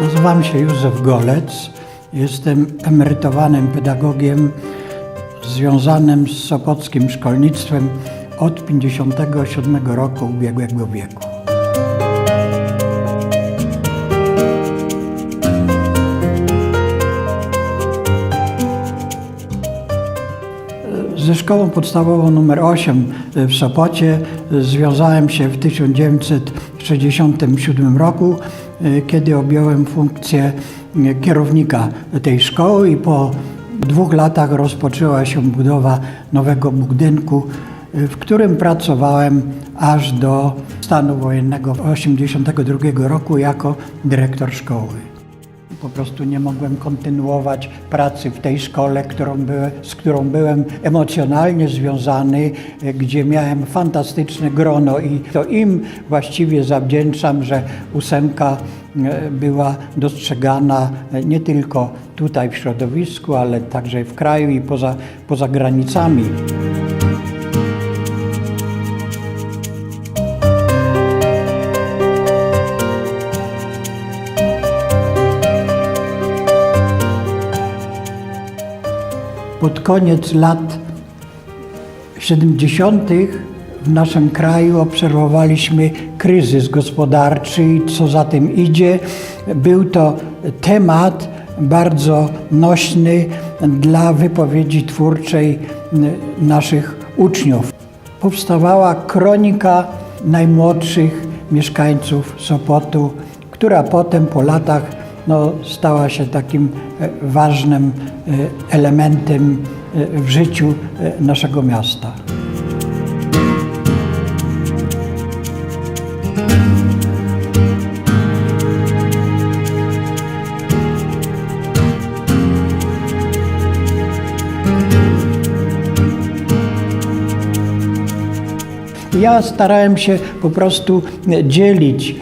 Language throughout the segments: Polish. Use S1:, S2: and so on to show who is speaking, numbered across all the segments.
S1: Nazywam się Józef Golec. Jestem emerytowanym pedagogiem związanym z sopockim szkolnictwem od 57 roku ubiegłego wieku. Ze szkołą podstawową nr 8 w Sopocie związałem się w 1967 roku, kiedy objąłem funkcję kierownika tej szkoły i po dwóch latach rozpoczęła się budowa nowego budynku, w którym pracowałem aż do stanu wojennego 1982 roku jako dyrektor szkoły. Po prostu nie mogłem kontynuować pracy w tej szkole, którą z którą byłem emocjonalnie związany, e, gdzie miałem fantastyczne grono i to im właściwie zawdzięczam, że ósemka e, była dostrzegana e, nie tylko tutaj w środowisku, ale także w kraju i poza, poza granicami. Pod koniec lat 70. w naszym kraju obserwowaliśmy kryzys gospodarczy i co za tym idzie, był to temat bardzo nośny dla wypowiedzi twórczej naszych uczniów. Powstawała kronika najmłodszych mieszkańców Sopotu, która potem po latach no, stała się takim e, ważnym e, elementem e, w życiu naszego miasta. Ja starałem się po prostu dzielić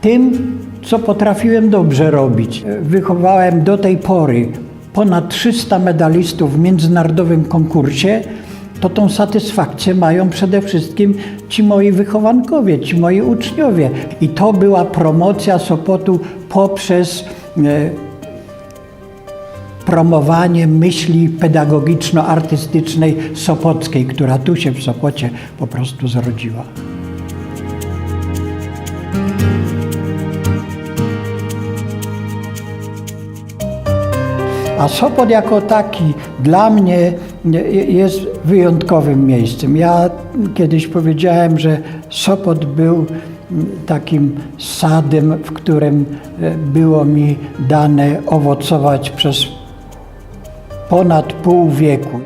S1: tym, co potrafiłem dobrze robić. Wychowałem do tej pory ponad 300 medalistów w międzynarodowym konkursie. To tą satysfakcję mają przede wszystkim ci moi wychowankowie, ci moi uczniowie. I to była promocja Sopotu poprzez e, promowanie myśli pedagogiczno-artystycznej sopockiej, która tu się w Sopocie po prostu zrodziła. A Sopot jako taki dla mnie jest wyjątkowym miejscem. Ja kiedyś powiedziałem, że Sopot był takim sadem, w którym było mi dane owocować przez ponad pół wieku.